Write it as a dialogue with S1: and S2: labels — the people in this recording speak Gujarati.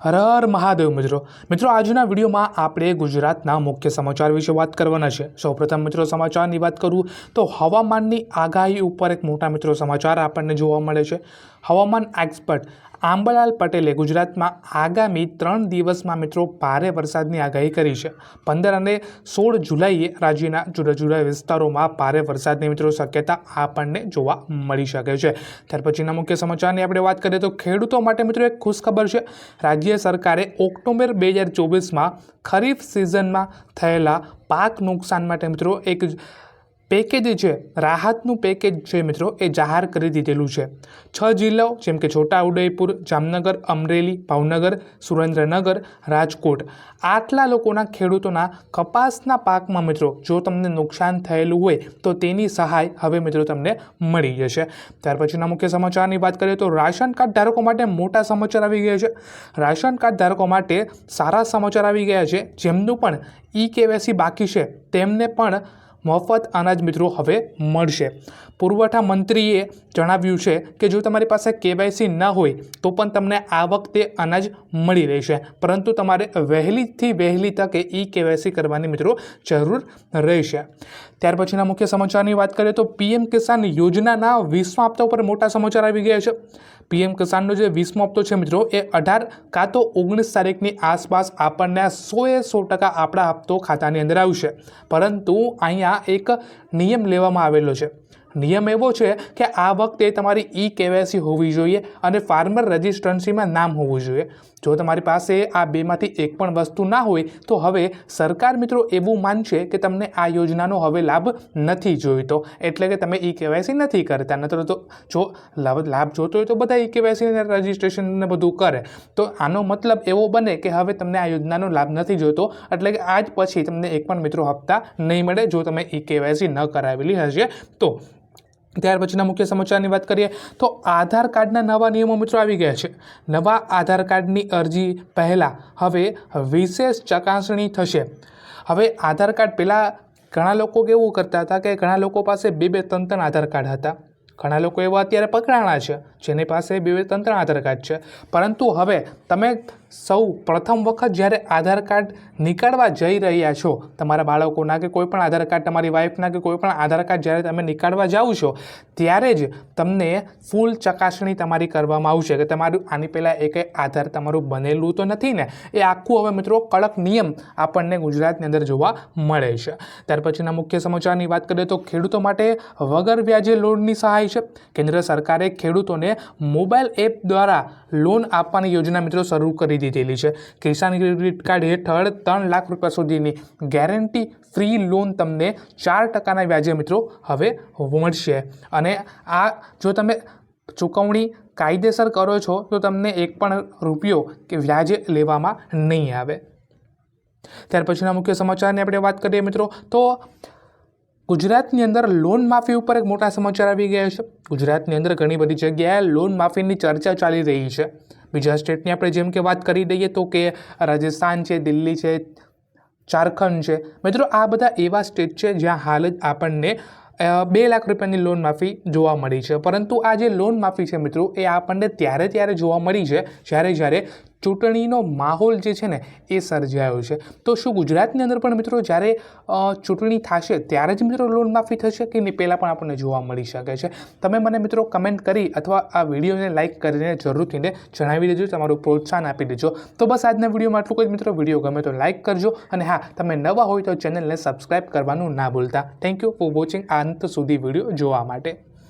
S1: હર હર મહાદેવ મિત્રો. મિત્રો, આજના વિડીયોમાં આપણે ગુજરાતના મુખ્ય સમાચાર વિશે વાત કરવાના છે. સૌપ્રથમ મિત્રો, સમાચારની વાત કરું તો હવામાનની આગાહી ઉપર એક મોટા મિત્રો સમાચાર આપણને જોવા મળે છે. હવામાન એક્સપર્ટ આંબાલાલ પટેલે ગુજરાતમાં આગામી ત્રણ દિવસમાં મિત્રો ભારે વરસાદની આગાહી કરી છે. પંદર અને સોળ જુલાઈએ રાજ્યના જુદા જુદા વિસ્તારોમાં ભારે વરસાદની મિત્રો શક્યતા આપણને જોવા મળી શકે છે. ત્યાર પછીના મુખ્ય સમાચારની આપણે વાત કરીએ તો ખેડૂતો માટે મિત્રો એક ખુશખબર છે. રાજ્ય સરકારે ઓક્ટોબર બે હજાર ચોવીસમાં ખરીફ સિઝનમાં થયેલા પાક નુકસાન માટે મિત્રો એક પેકેજ છે રાહતનું પેકેજ છે મિત્રો, એ જાહેર કરી દીધેલું છે. છ જિલ્લાઓ, જેમ કે છોટાઉદેપુર જામનગર, અમરેલી, ભાવનગર, સુરેન્દ્રનગર, રાજકોટ. આટલા લોકોના ખેડૂતોના કપાસના પાકમાં મિત્રો, જો તમને નુકસાન થયેલું હોય, તો તેની સહાય હવે મિત્રો તમને મળી જશે. ત્યાર પછીના મુખ્ય સમાચારની વાત કરીએ તો રાશન કાર્ડ ધારકો માટે મોટા સમાચાર આવી ગયા છે. રાશન કાર્ડ ધારકો માટે સારા સમાચાર આવી ગયા છે. જેમનું પણ ઈ કેવાયસી બાકી છે, તેમને પણ મફત અનાજ મિત્રો હવે મળશે. પુરવઠા મંત્રીએ જણાવ્યું છે કે જો તમારી પાસે કેવાયસી ન હોય, તો પણ તમને આ વખતે અનાજ મળી રહેશે. પરંતુ તમારે વહેલીથી વહેલી તકે ઈ કેવાયસી કરવાની મિત્રો જરૂર રહેશે. ત્યાર પછીના મુખ્ય સમાચારની વાત કરીએ તો પીએમ કિસાન યોજનાના વીસમા હપ્તા ઉપર મોટા સમાચાર આવી ગયા છે. પીએમ કિસાનનો જે વીસમો હપ્તો છે મિત્રો, એ અઢાર કાં તો ઓગણીસ તારીખની આસપાસ આપણને સો સોએ સો ટકા આપણા હપ્તો ખાતાની અંદર આવશે. પરંતુ અહીંયા એક નિયમ લેવામાં આવેલો છે. નિયમ એવો છે કે આ વખતે તમારી ઈ કેવાયસી હોવી જોઈએ અને ફાર્મર રજિસ્ટ્રન્સીમાં નામ હોવું જોઈએ. જો તમારી પાસે આ બેમાંથી એક પણ વસ્તુ ના હોય, તો હવે સરકાર મિત્રો એવું માનશે કે તમને આ યોજનાનો હવે લાભ નથી જોઈતો. એટલે કે તમે ઈ કેવાયસી નથી કરતા. નતર તો જો લાભ જોતો હોય તો બધા ઈ કેવાયસી રજિસ્ટ્રેશન ને બધું કરે. તો આનો મતલબ એવો બને કે હવે તમને આ યોજનાનો લાભ નથી જોઈતો. એટલે કે આજ પછી તમને એક પણ મિત્રો હપ્તા નહીં મળે જો તમે ઈ કેવાયસી ન કરાવેલી હશે. તો ત્યાર પછીના મુખ્ય સમાચારની વાત કરીએ તો આધાર કાર્ડના નવા નિયમો મિત્રો આવી ગયા છે. નવા આધાર કાર્ડની અરજી પહેલાં હવે વિશેષ ચકાસણી થશે. હવે આધાર કાર્ડ પહેલાં ઘણા લોકો કેવું કરતા હતા કે ઘણા લોકો પાસે બે બે ત્રણ ત્રણ આધાર કાર્ડ હતા. ઘણા લોકો એવા અત્યારે પકડાણા છે, જેની પાસે બે ત્રણ આધાર કાર્ડ છે. પરંતુ હવે તમે સૌ પ્રથમ વખત જ્યારે આધાર કાર્ડ નીકાળવા જઈ રહ્યા છો, તમારા બાળકોના કે કોઈપણ આધાર કાર્ડ, તમારી વાઈફના કે કોઈપણ આધાર કાર્ડ જ્યારે તમે નીકાળવા જાઓ છો, ત્યારે જ તમને ફૂલ ચકાસણી તમારી કરવામાં આવશે કે તમારું આની પહેલાં એક આધાર તમારું બનેલું તો નથી ને, એ આખું હવે મિત્રો કડક નિયમ આપણને ગુજરાતની અંદર જોવા મળે છે. ત્યાર પછીના મુખ્ય સમાચારની વાત કરીએ તો ખેડૂતો માટે વગર વ્યાજે લોનની સહાય છે. કેન્દ્ર સરકારે ખેડૂતોને મોબાઈલ એપ દ્વારા લોન આપવાની યોજના મિત્રો શરૂ કરી દીધેલી છે. કિસાન ક્રેડિટ કાર્ડ હેઠળ ત્રણ લાખ રૂપિયા સુધીની ગેરંટી ફ્રી લોન તમને ચાર ટકાના વ્યાજે મિત્રો હવે મળશે. અને આ જો તમે ચૂકવણી કાયદેસર કરો છો, તો તમને એક પણ રૂપિયો કે વ્યાજે લેવામાં નહીં આવે. ત્યાર પછીના મુખ્ય સમાચારની આપણે વાત કરીએ મિત્રો, તો ગુજરાતની અંદર લોન માફી ઉપર એક મોટા સમાચાર આવી ગયા છે. ગુજરાતની અંદર ઘણી બધી જગ્યાએ લોન માફીની ચર્ચા ચાલી રહી છે. બીજા સ્ટેટની આપણે જેમ કે વાત કરી દઈએ તો કે રાજસ્થાન છે, દિલ્હી છે, ઝારખંડ છે. મિત્રો, આ બધા એવા સ્ટેટ છે જ્યાં હાલ જ આપણને બે લાખ રૂપિયાની લોન માફી જોવા મળી છે. પરંતુ આ જે લોન માફી છે મિત્રો, એ આપણને ત્યારે ત્યારે જોવા મળી છે, જ્યારે જ્યારે ચૂંટણીનો માહોલ જે છે ને એ સર્જાયો છે. તો શું ગુજરાતની અંદર પણ મિત્રો જ્યારે ચૂંટણી થશે ત્યારે જ મિત્રો લોન માફી થશે કે નહીં પહેલાં પણ આપણને જોવા મળી શકે છે? તમે મને મિત્રો કમેન્ટ કરી અથવા આ વિડીયોને લાઇક કરીને જરૂરથીને જણાવી દેજો, તમારું પ્રોત્સાહન આપી દેજો. તો બસ આજના વિડીયોમાં આટલું જ મિત્રો. વીડિયો ગમે તો લાઇક કરજો અને હા, તમે નવા હોય તો ચેનલને સબસ્ક્રાઇબ કરવાનું ના ભૂલતા. થેન્ક યુ ફોર વોચિંગ અંત સુધી વીડિયો જોવા માટે.